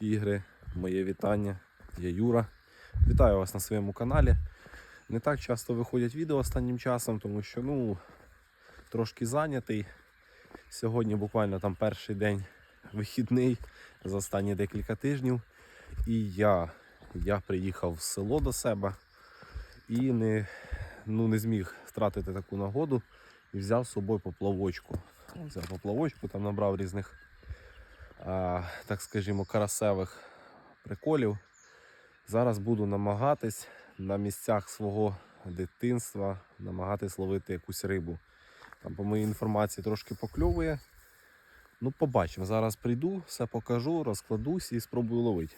Тігри, моє вітання. Я Юра. Вітаю вас на своєму каналі. Не так часто виходять відео останнім часом, тому що ну, трошки зайнятий. Сьогодні буквально там перший день вихідний за останні декілька тижнів. І я, я приїхав в село до себе і не, ну, не зміг втратити таку нагоду і взяв з собою поплавочку. Взяв поплавочку, там набрав різних, так скажімо, карасевих приколів. Зараз буду намагатись на місцях свого дитинства намагатись ловити якусь рибу. Там, по моїй інформації, трошки покльовує. Ну, побачимо. Зараз прийду, все покажу, розкладусь і спробую ловити.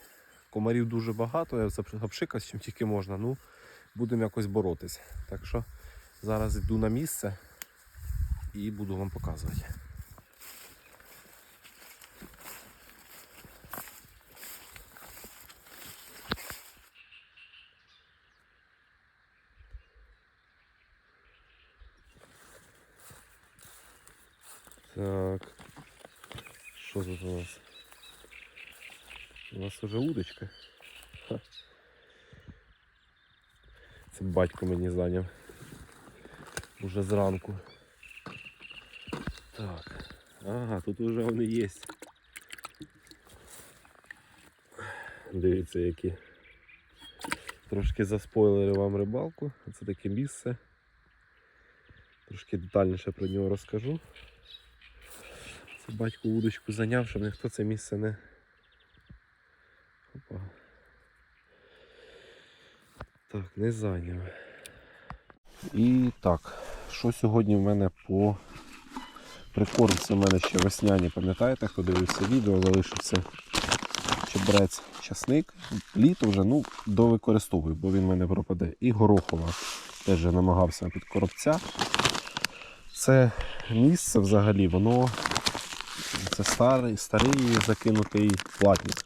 Комарів дуже багато, я це обшикав, чим тільки можна. Ну, будемо якось боротись. Так що зараз йду на місце і буду вам показувати. Так. Що тут у нас? У нас уже удочка. Це батько мені зайняв. Уже зранку. Так. Ага, тут вже вони є. Дивіться, які. Трошки заспойлери вам рибалку. Це таке місце. Трошки детальніше про нього розкажу. Батько удочку зайняв, щоб ніхто це місце не. Опа. Так, не зайняв. І так, що сьогодні в мене по прикормці? У мене ще весняні, пам'ятаєте, хто дивився відео, залишився чебрець часник. Літо вже ну, довикористовую, бо він в мене пропаде. І горохова. Теж намагався під коробця. Це місце взагалі, воно це старий, старий закинутий платник.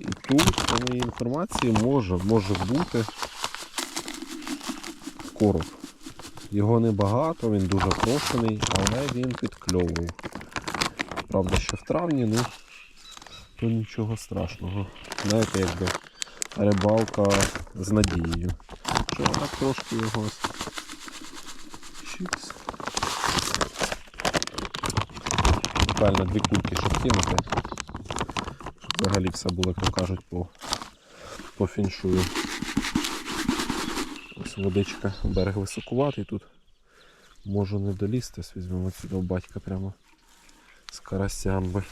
І тут, по моїй інформації, може, може бути короб. Його небагато, він дуже прошений, але він підкльовував. Правда, що в травні, ну то нічого страшного. Знаєте, якби рибалка з надією. Що так трошки його чікс. Буквально дві кульки, щоб кинути. Щоб взагалі все було, як то кажуть, по, по фіншую. Ось водичка, берег високуватий тут. Можу не долізти, візьмемо цього батька прямо з карасями.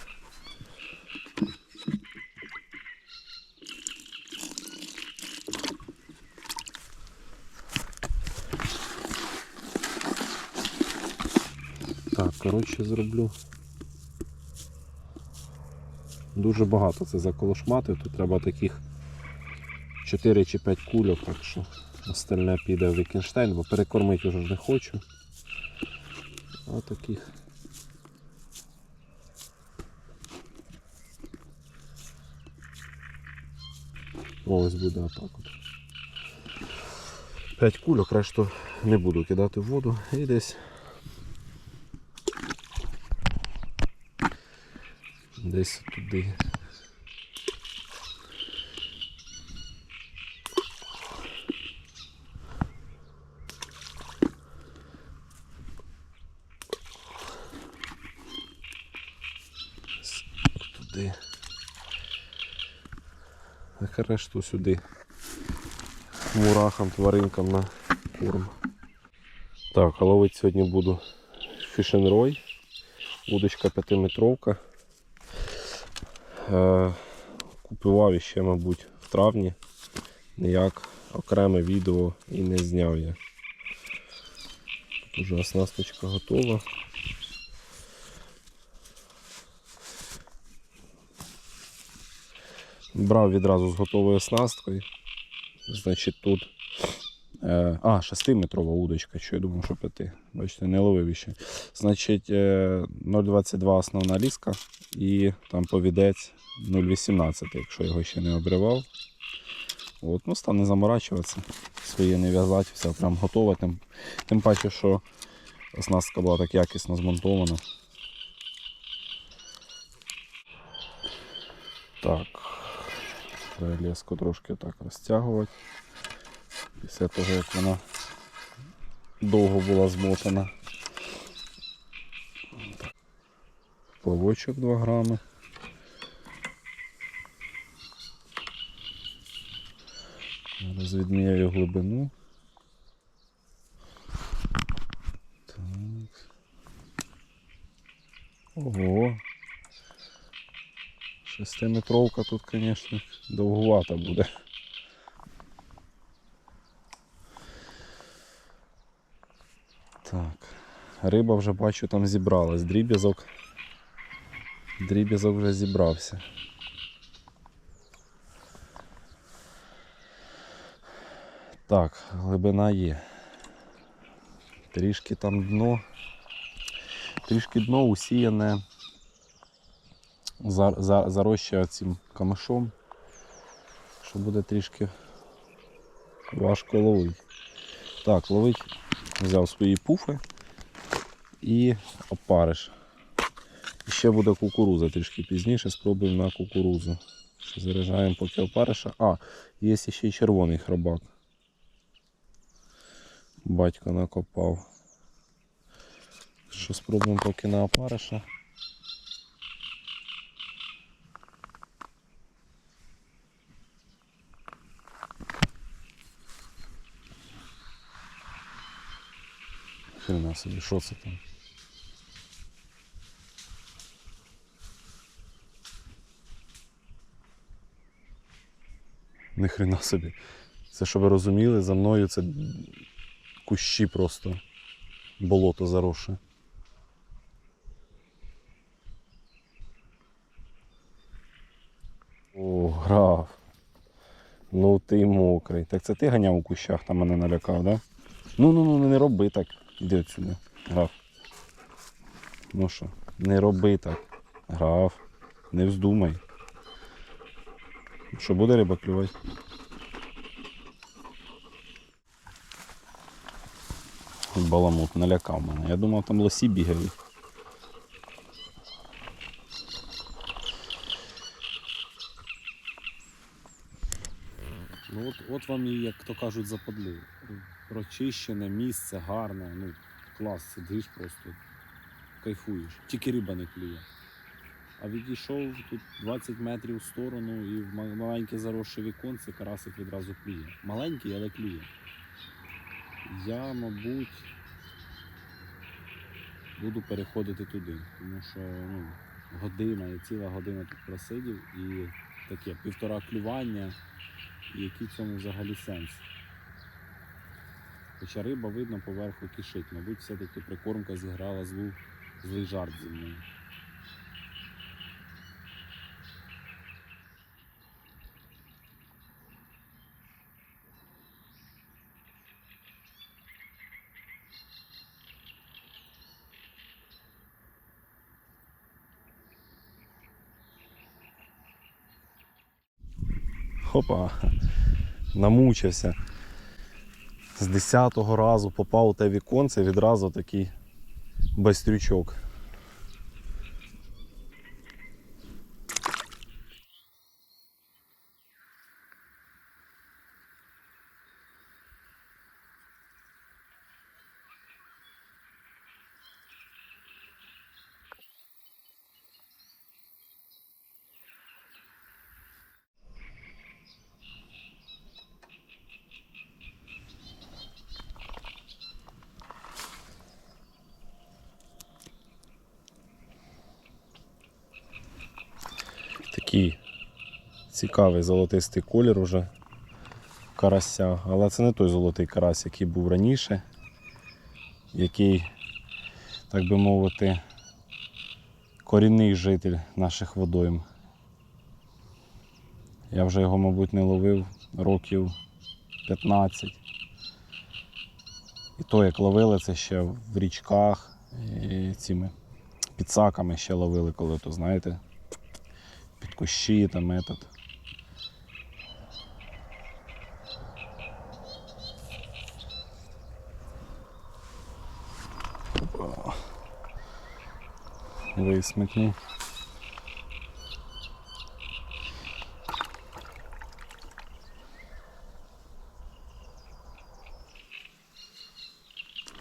Так, коротше зроблю. Дуже багато це заколошматив, тут треба таких 4 чи 5 кульок, так що остальне піде в Вікенштейн, бо перекормити вже не хочу. А таких. Ось буде отак от. 5 кульок, решту не буду кидати в воду і десь десь туди. Туди. А решту сюди. Мурахам, тваринкам на корм. Так, а ловити сьогодні буду фішенрой. Удочка 5-метровка. Е, Купував ще, мабуть, в травні. Ніяк окреме відео і не зняв я. Тут уже оснасточка готова. Брав відразу з готовою оснасткою. Значить тут. Е, а, 6-метрова удочка, що я думав, що 5. Бачите, не ловив ще. Значить, е, 0,22 основна ліска і там повідець 0,18, якщо його ще не обривав. От, ну, став заморачуватися, своє не в'язати, все прям готове. Тим, тим паче, що оснастка була так якісно змонтована. Так, Треба леску трошки так розтягувати. Після того, як вона довго була змотана. Плавочок 2 грами. Зараз відміряю глибину. Так. Ого. Шестиметровка тут, звісно, довгувата буде. Так. Риба вже бачу там зібралась. Дріб'язок. Дріб'язок вже зібрався. Так, глибина є. Трішки там дно. Трішки дно усіяне за, за, зарощує цим камешом, що буде трішки важко ловити. Так, ловить, взяв свої пуфи і опариш. І ще буде кукуруза трішки пізніше, спробуємо на кукурузу. Заряджаємо поки опариша. А, є ще й червоний хробак. Батько накопав. Що спробуємо поки на опариша. Хрена собі, що це там? Ни хрена собі. Це щоб ви розуміли, за мною це кущі просто. Болото заросше. О, граф. Ну ти мокрий. Так це ти ганяв у кущах, там мене налякав, да? Ну ну ну не роби так. Іди отсюди, граф. Ну що, не роби так. Граф. Не вздумай. Що буде риба клювати? Баламут налякав мене. Я думав, там лосі бігають. Ну от, от вам і, як то кажуть, западло. Прочищене місце, гарне, ну клас, сидиш просто, кайфуєш. Тільки риба не клює. А відійшов тут 20 метрів в сторону і в маленьке заросше віконце карасик відразу клює. Маленький, але клює. Я, мабуть, буду переходити туди, тому що ну, година, я ціла година тут просидів і таке півтора клювання, і який цьому взагалі сенс. Хоча риба видно поверху кишить, мабуть, все-таки прикормка зіграла злу, злий жарт зі мною. Хопа, намучився. З 10-го разу попав у те віконце, відразу такий байстрючок. Такий цікавий золотистий колір уже карася. Але це не той золотий карась, який був раніше, який, так би мовити, корінний житель наших водойм. Я вже його, мабуть, не ловив років 15. І то, як ловили, це ще в річках і цими підсаками ще ловили, коли то, знаєте, кущи, там этот. Висмикнув.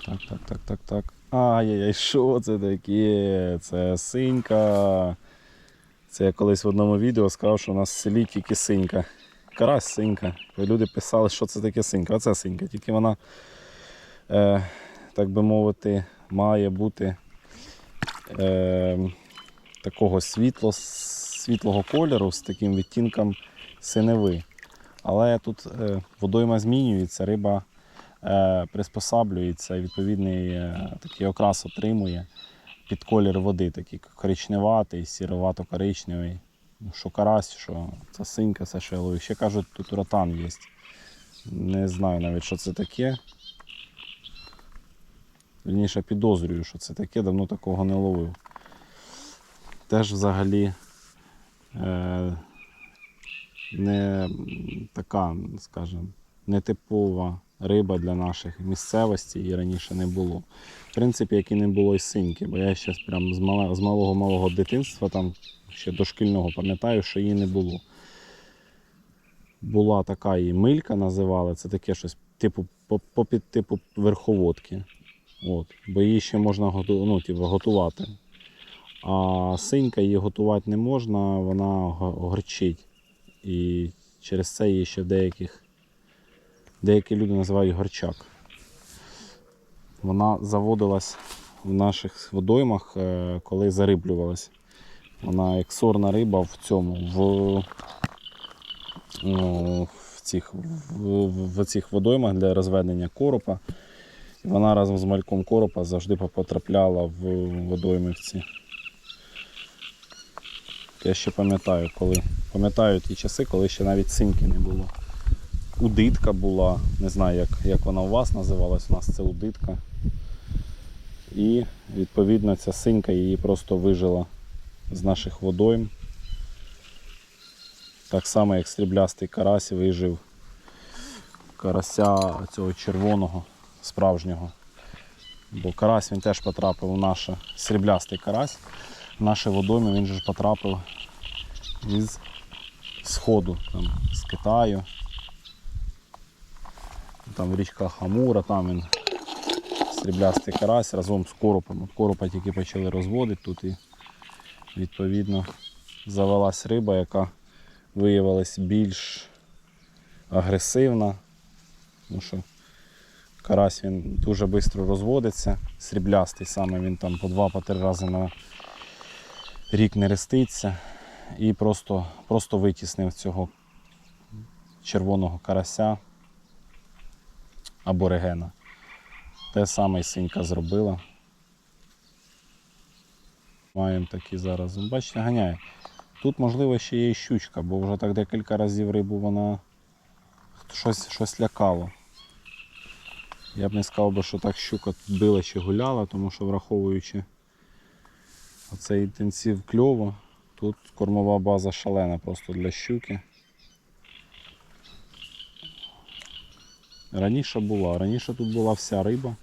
Так, так, так, так, так. Ай-яй-яй, що це таке? Це синька. Це я колись в одному відео сказав, що у нас в селі тільки синька. Карась синька. Люди писали, що це таке синька. Оце синька. Тільки вона, е, так би мовити, має бути е, такого світло, світлого кольору з таким відтінком синеви. Але тут е, водойма змінюється, риба е, приспосаблюється і відповідний е, такий окрас отримує під колір води, такий коричневатий, сіровато-коричневий. Ну, Що карась, що це синька, це що я ловив. Ще кажуть, тут ротан є. Не знаю навіть, що це таке. Вірніше підозрюю, що це таке, давно такого не ловив. Теж взагалі е, не така, скажімо, нетипова риба для наших місцевостей і раніше не було. В принципі, як і не було і синьки, бо я ще прям з, малого-малого дитинства, там ще дошкільного пам'ятаю, що її не було. Була така і милька називали, це таке щось типу, по, по типу верховодки. От, бо її ще можна ну, типу, готувати. А синька її готувати не можна, вона горчить. І через це її ще в деяких деякі люди називають горчак. Вона заводилась в наших водоймах, е, коли зариблювалась. Вона як сорна риба в цьому, в, ну, в, цих, в, в цих водоймах для розведення коропа. Вона разом з мальком коропа завжди потрапляла в водойми в ці. Я ще пам'ятаю, коли. Пам'ятаю ті часи, коли ще навіть синьки не було. Удитка була, не знаю, як, як вона у вас називалась, у нас це удитка. І відповідно ця синька її просто вижила з наших водойм. Так само, як сріблястий карась вижив карася цього червоного, справжнього. Бо карась він теж потрапив у наше сріблястий карась. В наші водойми він же потрапив із сходу, там, з Китаю. Там в річках Амура, там він сріблястий карась разом з коропом. От коропа тільки почали розводити тут і відповідно завелась риба, яка виявилась більш агресивна. Тому що карась він дуже швидко розводиться, сріблястий саме він там по два-по три рази на рік не реститься і просто, просто витіснив цього червоного карася або регена. Те саме синька зробила. Маємо такі зараз. Ну, Бачите, ганяє. Тут, можливо, ще є і щучка, бо вже так декілька разів рибу вона щось, щось лякало. Я б не сказав би, що так щука тут била чи гуляла, тому що враховуючи оцей інтенсив кльову, тут кормова база шалена просто для щуки. Раніше була, раніше тут була вся риба.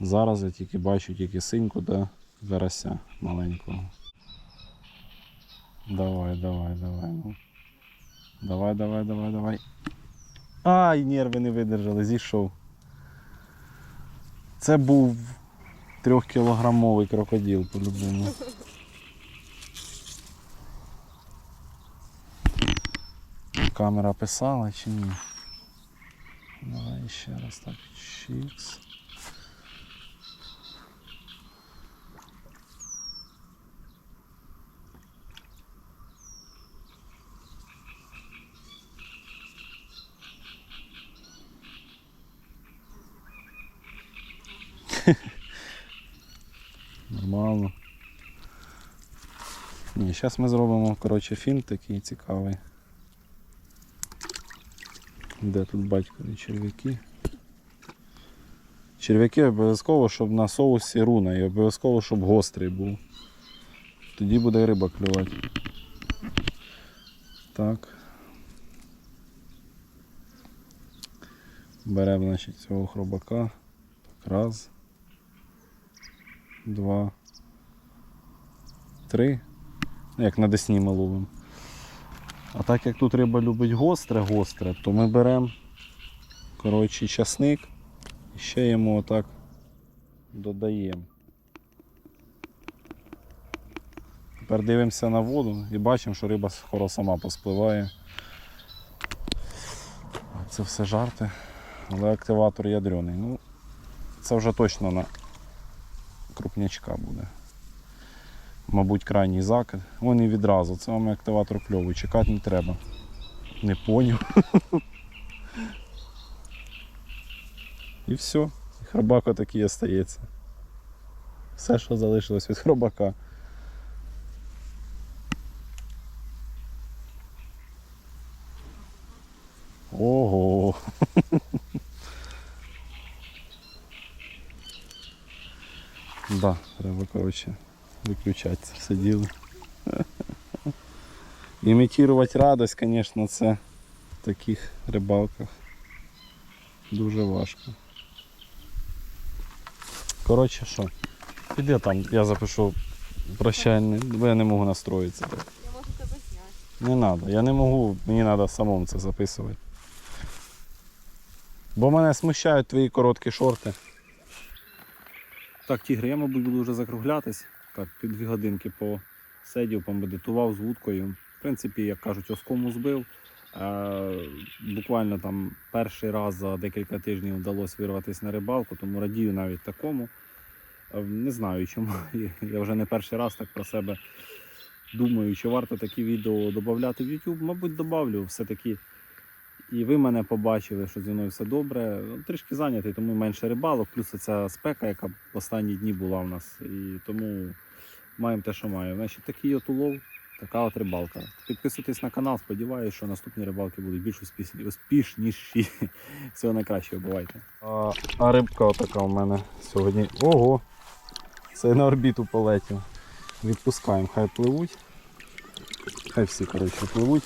Зараз я тільки бачу тільки синьку та карася маленького. Давай, давай, давай. Ну. Давай, давай, давай, давай. Ай, нерви не видержали, зійшов. Це був трьохкілограмовий крокодил по-любому. Камера писала чи ні? Давай ще раз так. Чікс. Нормально. Ні, зараз ми зробимо коротше, фільм такий цікавий. Де тут батькові черв'яки? Черв'яки обов'язково, щоб на соусі руна і обов'язково, щоб гострий був. Тоді буде риба клювати. Так. Беремо значить, цього хробака. Так, раз. Два. Три. Ну, Як на десні ми ловимо. А так як тут риба любить гостре-гостре, то ми беремо коротше, часник і ще йому отак додаємо. Тепер дивимося на воду і бачимо, що риба скоро сама поспливає. Це все жарти, але активатор ядрений. Ну, це вже точно на крупнячка буде. Мабуть, крайній закид. Вон і відразу. Це вам активатор кльовий, чекати не треба. Не поняв. І все. Хробак отакий остається. Все, що залишилось від хробака. Ого. Да, треба, коротше, виключати це все діло. Імітувати радость, звісно, це в таких рибалках дуже важко. Коротше, що? Іди там, я запишу прощальний, бо я не можу настроїтися. Так. Я можу тебе зняти. Не треба, я не можу, мені треба самому це записувати. Бо мене смущають твої короткі шорти. Так, тігри, я, мабуть, буду вже закруглятись. Так, під дві годинки посидів, помедитував з вудкою. В принципі, як кажуть, оскому збив. Буквально там перший раз за декілька тижнів вдалося вирватися на рибалку, тому радію навіть такому. Не знаю чому. Я вже не перший раз так про себе думаю, чи варто такі відео додати в YouTube. Мабуть, додавлю все-таки. І ви мене побачили, що зі мною все добре. Ну, Трішки зайнятий, тому менше рибалок, плюс ця спека, яка в останні дні була в нас. І тому маємо те, що маємо. Значить, такий от улов, така от рибалка. Підписуйтесь на канал, сподіваюся, що наступні рибалки будуть більш успішні, успішніші. Всього найкращого, бувайте. А, а рибка отака у мене сьогодні. Ого! Це на орбіту полетів. Відпускаємо, хай пливуть. Хай всі, коротше, пливуть.